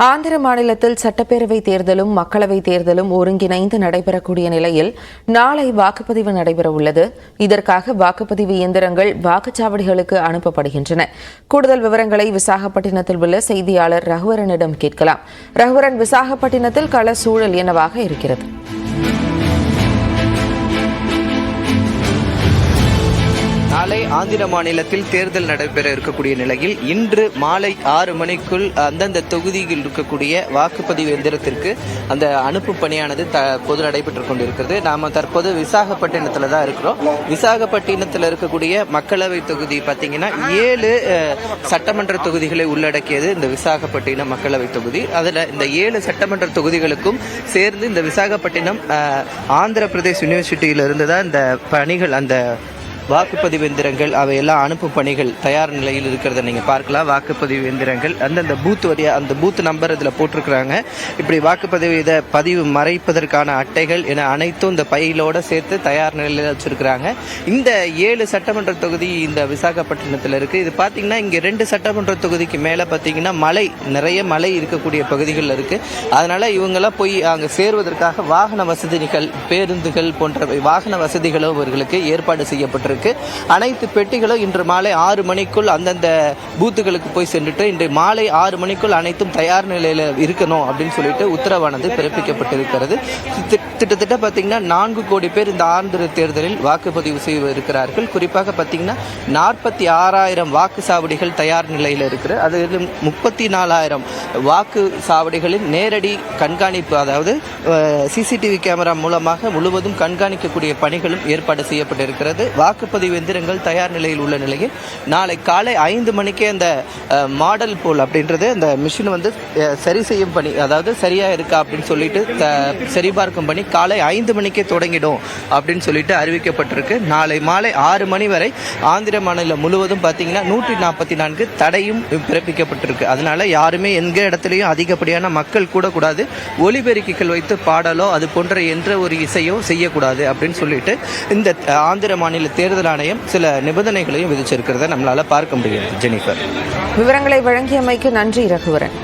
ஆந்திர மாநிலத்தில் சட்டப்பேரவை தேர்தலும் மக்களவைத் தேர்தலும் ஒருங்கிணைந்து நடைபெறக்கூடிய நிலையில் நாளை வாக்குப்பதிவு நடைபெறவுள்ளது. இதற்காக வாக்குப்பதிவு இயந்திரங்கள் வாக்குச்சாவடிகளுக்கு அனுப்பப்படுகின்றன. கூடுதல் விவரங்களை விசாகப்பட்டினத்தில் உள்ள செய்தியாளர் ரகுவரனிடம் கேட்கலாம். ரகுவரன் விசாகப்பட்டினத்தில் கள சூழல் என்னவாக இருக்கிறது? ஆந்திர மாநிலத்தில் தேர்தல் நடைபெற இருக்கக்கூடிய நிலையில் இன்று மாலை ஆறு மணிக்குள் அந்தந்த தொகுதியில் இருக்கக்கூடிய வாக்குப்பதிவு எந்திரத்திற்கு அந்த அனுப்பு பணியானது தற்போது நடைபெற்றுக் கொண்டிருக்கிறது. நாம தற்போது விசாகப்பட்டினத்தில் தான் இருக்கிறோம். விசாகப்பட்டினத்தில் இருக்கக்கூடிய மக்களவை தொகுதி பார்த்தீங்கன்னா ஏழு சட்டமன்ற தொகுதிகளை உள்ளடக்கியது இந்த விசாகப்பட்டினம் மக்களவை தொகுதி. அதில் இந்த ஏழு சட்டமன்ற தொகுதிகளுக்கும் சேர்ந்து இந்த விசாகப்பட்டினம் ஆந்திர பிரதேஷ் யூனிவர்சிட்டியிலிருந்து தான் இந்த பணிகள் அந்த வாக்குப்பதிவு எந்திரங்கள் அவையெல்லாம் அனுப்பும் பணிகள் தயார் நிலையில் இருக்கிறத நீங்கள் பார்க்கலாம். வாக்குப்பதிவு எந்திரங்கள் அந்தந்த பூத் வழியா அந்த பூத் நம்பர் இதில் போட்டிருக்கிறாங்க. இப்படி வாக்குப்பதிவு இதை பதிவு மறைப்பதற்கான அட்டைகள் என அனைத்தும் இந்த பையிலோடு சேர்த்து தயார் நிலையில் வச்சுருக்கிறாங்க. இந்த ஏழு சட்டமன்ற தொகுதி இந்த விசாகப்பட்டினத்தில் இருக்குது இது பார்த்திங்கன்னா இங்கே ரெண்டு சட்டமன்ற தொகுதிக்கு மேலே பார்த்தீங்கன்னா மலை நிறைய மலை இருக்கக்கூடிய பகுதிகளில் இருக்குது அதனால் இவங்கெல்லாம் போய் அங்கே சேருவதற்காக வாகன வசதிகள் பேருந்துகள் போன்ற வாகன வசதிகளும் அவர்களுக்கு ஏற்பாடு செய்யப்பட்டிருக்கு. அனைத்து பெட்டிகளும் இன்று மாலை ஆறு மணிக்குள் அந்தந்த பூத்துகளுக்கு போய் சென்றுட்டு இன்று மாலை ஆறு மணிக்குள் அனைத்தும் தயார் நிலையில் இருக்கணும் அப்படின்னு சொல்லிட்டு உத்தரவானது பிறப்பிக்கப்பட்டிருக்கிறது. கிட்டத்தட்ட பார்த்தீங்கன்னா நான்கு கோடி பேர் இந்த ஆந்திர தேர்தலில் வாக்குப்பதிவு செய்ய இருக்கிறார்கள். குறிப்பாக பார்த்தீங்கன்னா நாற்பத்தி ஆறாயிரம் வாக்கு சாவடிகள் தயார் நிலையில் இருக்கிற அதில் முப்பத்தி நாலாயிரம் வாக்கு சாவடிகளில் நேரடி கண்காணிப்பு அதாவது சிசிடிவி கேமரா மூலமாக முழுவதும் கண்காணிக்கக்கூடிய பணிகளும் ஏற்பாடு செய்யப்பட்டிருக்கிறது. வாக்கு வாக்குப்பதிவு எந்திரங்கள் தயார் நிலையில் உள்ள நிலையில் நாளை காலை ஐந்து மணிக்கே அந்த மாடல் போல் அப்படின்றது அந்த மிஷின் வந்து சரி செய்யும் பணி அதாவது சரியாக இருக்கா அப்படின்னு சொல்லிட்டு த- சரிபார்க்கும் பணி காலை ஐந்து மணிக்கே தொடங்கிடும் அப்படின்னு சொல்லிட்டு அறிவிக்கப்பட்டிருக்கு. நாளை மாலை ஆறு மணி வரை ஆந்திர மாநிலம் முழுவதும் பார்த்தீங்கன்னா நூற்றி நாற்பத்தி நான்கு தடையும் பிறப்பிக்கப்பட்டிருக்கு. அதனால யாருமே எங்க இடத்துலையும் அதிகப்படியான மக்கள் கூடக்கூடாது. ஒலிபெருக்கிகள் வைத்து பாடலோ அது போன்ற என்ற ஒரு இசையோ செய்யக்கூடாது அப்படின்னு சொல்லிட்டு இந்த ஆந்திர மாநில தேர்தல் ஆணையம் சில நிபந்தனைகளையும் விதிச்சிருக்கிறத நம்மளால பார்க்க முடியும் ஜெனிஃபர். விவரங்களை வழங்கியமைக்கு நன்றி ரகுவரன்.